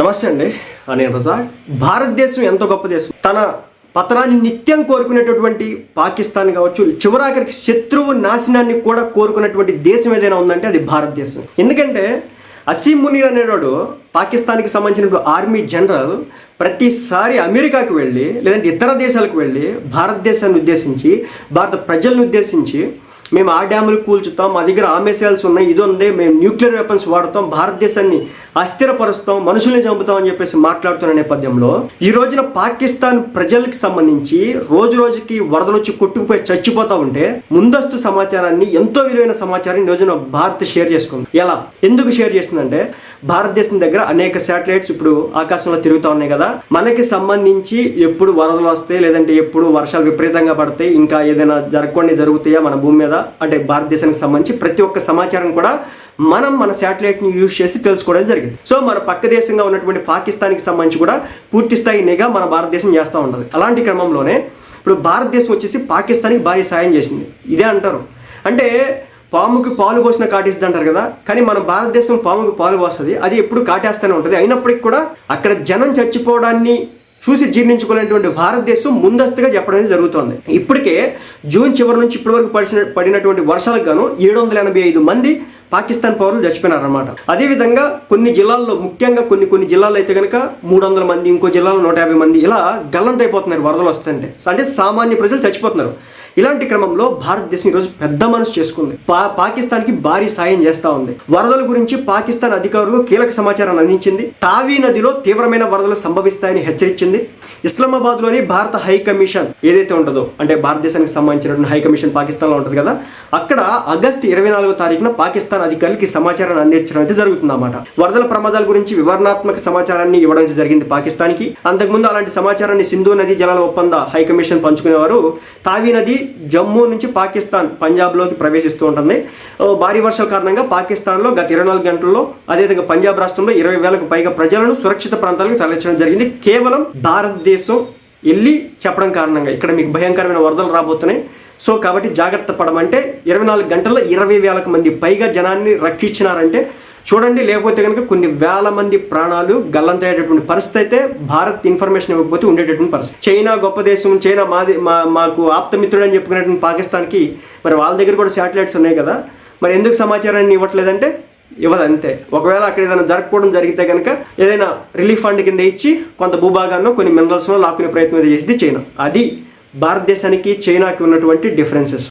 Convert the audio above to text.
నమస్తే అండి. నేను రజాక్ భారతదేశం ఎంతో గొప్ప దేశం? తన పతనాన్ని నిత్యం కోరుకునేటటువంటి పాకిస్తాన్ కావచ్చు చివరాఖరికి శత్రువు నాశనాన్ని కూడా కోరుకునేటువంటి దేశం ఏదైనా ఉందంటే అది భారతదేశం. ఎందుకంటే అసీం మునీర్ అనేవాడు పాకిస్తాన్కి సంబంధించిన ఆర్మీ జనరల్ ప్రతిసారి అమెరికాకి వెళ్ళి లేదంటే ఇతర దేశాలకు వెళ్ళి భారతదేశాన్ని ఉద్దేశించి భారత ప్రజలను ఉద్దేశించి మేము ఆ డ్యాములు కూల్చుతాం మా దగ్గర ఆ ఉన్నాయి ఇది ఉంది మేము న్యూక్లియర్ వెపన్స్ వాడతాం భారతదేశాన్ని అస్థిరపరుస్తాం మనుషుల్ని చంపుతాం అని చెప్పేసి మాట్లాడుతున్న నేపథ్యంలో ఈ రోజున పాకిస్తాన్ ప్రజలకు సంబంధించి రోజు రోజుకి వరదలు వచ్చి కొట్టుకుపోయి చచ్చిపోతా ఉంటే ముందస్తు సమాచారాన్ని ఎంతో విలువైన సమాచారాన్ని ఈ రోజున భారత్ షేర్ చేసుకుంది. ఎలా? ఎందుకు షేర్ చేసిందంటే భారతదేశం దగ్గర అనేక శాటిలైట్స్ ఇప్పుడు ఆకాశంలో తిరుగుతూ ఉన్నాయి కదా మనకి సంబంధించి ఎప్పుడు వరదలు వస్తాయి లేదంటే ఎప్పుడు వర్షాలు విపరీతంగా పడతాయి ఇంకా ఏదైనా జరగకుండా జరుగుతాయా మన భూమి మీద? అంటే భారతదేశానికి సంబంధించి ప్రతి ఒక్క సమాచారం కూడా మనం మన శాటిలైట్ని యూజ్ చేసి తెలుసుకోవడం జరిగింది. సో మన పక్క దేశంగా ఉన్నటువంటి పాకిస్తాన్కి సంబంధించి కూడా పూర్తి స్థాయి నిఘా మన భారతదేశం చేస్తూ ఉంటుంది అలాంటి క్రమంలోనే ఇప్పుడు భారతదేశం వచ్చేసి పాకిస్తాన్కి భారీ సాయం చేసింది. ఇదే అంటారు. అంటే పాముకి పాలు పోసిన కాటేస్తుంది అంటారు కదా కానీ మన భారతదేశం పాముకి పాలు పోస్తుంది. అది ఎప్పుడు కాటేస్తూనే ఉంటుంది. అయినప్పటికీ కూడా అక్కడ జనం చచ్చిపోవడాన్ని చూసి జీర్ణించుకోలేనటువంటి భారతదేశం ముందస్తుగా చెప్పడం అనేది జరుగుతోంది. ఇప్పటికే జూన్ చివరి నుంచి ఇప్పటి వరకు పడిన పడినటువంటి వర్షాలకు గాను ఏడు వందల ఎనభై ఐదు మంది పాకిస్తాన్ పౌరులు చచ్చిపోయినారనమాట అదేవిధంగా కొన్ని జిల్లాల్లో ముఖ్యంగా కొన్ని కొన్ని జిల్లాల్లో అయితే కనుక మూడు వందల మంది ఇంకో జిల్లాలో నూట యాభై మంది ఇలా గల్లంతైపోతున్నారు వరదలు వస్తుంటే. అంటే సామాన్య ప్రజలు చచ్చిపోతున్నారు. ఇలాంటి క్రమంలో భారతదేశం ఈరోజు పెద్ద మనసు చేసుకుంది. పా పాకిస్తాన్కి భారీ సాయం చేస్తా ఉంది. వరదల గురించి పాకిస్తాన్ అధికారులు కీలక సమాచారాన్ని అందించింది. తావీ నదిలో తీవ్రమైన వరదలు సంభవిస్తాయని హెచ్చరించింది. ఇస్లామాబాద్లోని భారత హై కమిషన్ ఏదైతే ఉంటుందో అంటే భారతదేశానికి సంబంధించినటువంటి హై కమిషన్ పాకిస్తాన్లో ఉంటుంది కదా అక్కడ ఆగస్టు ఇరవై నాలుగో తారీఖున పాకిస్తాన్ అధికారులకి సమాచారాన్ని అందించడం అయితే జరుగుతుందన్నమాట. వరదల ప్రమాదాల గురించి వివరణాత్మక సమాచారాన్ని ఇవ్వడం జరిగింది పాకిస్తాన్కి. అంతకుముందు అలాంటి సమాచారాన్ని సింధు నది జలాల ఒప్పంద హై కమిషన్ పంచుకునేవారు. తావి నది జమ్మూ నుంచి పాకిస్తాన్ పంజాబ్లోకి ప్రవేశిస్తూ ఉంటుంది. భారీ వర్షాల కారణంగా పాకిస్తాన్లో గత ఇరవై నాలుగు గంటల్లో అదేవిధంగా పంజాబ్ రాష్ట్రంలో ఇరవై వేలకు పైగా ప్రజలను సురక్షిత ప్రాంతాలకు తరలించడం జరిగింది. కేవలం ఉద్దేశం వెళ్ళి చెప్పడం కారణంగా. ఇక్కడ మీకు భయంకరమైన వరదలు రాబోతున్నాయి. సో కాబట్టి జాగ్రత్త పడమంటే ఇరవై నాలుగు గంటల్లో ఇరవై వేలకు మంది పైగా జనాన్ని రక్షించినారంటే చూడండి లేకపోతే కనుక కొన్ని వేల మంది ప్రాణాలు గల్లంతయ్యేటటువంటి పరిస్థితి అయితే భారత్ ఇన్ఫర్మేషన్ ఇవ్వకపోతే ఉండేటటువంటి పరిస్థితి. చైనా గొప్ప దేశం చైనా మాది మా మాకు ఆప్తమిత్రుడు అని చెప్పుకునేటువంటి పాకిస్తాన్కి మరి వాళ్ళ దగ్గర కూడా శాటిలైట్స్ ఉన్నాయి కదా. మరి ఎందుకు సమాచారాన్ని ఇవ్వట్లేదంటే ఇవ్వదు అంతే ఒకవేళ అక్కడ ఏదైనా జరగకపోవడం జరిగితే కనుక ఏదైనా రిలీఫ్ ఫండ్ కింద ఇచ్చి కొంత భూభాగాన్ని కొన్ని మినరల్స్లో లాక్కునే ప్రయత్నం అయితే చేసింది చైనా. అది భారతదేశానికి చైనాకి ఉన్నటువంటి డిఫరెన్సెస్.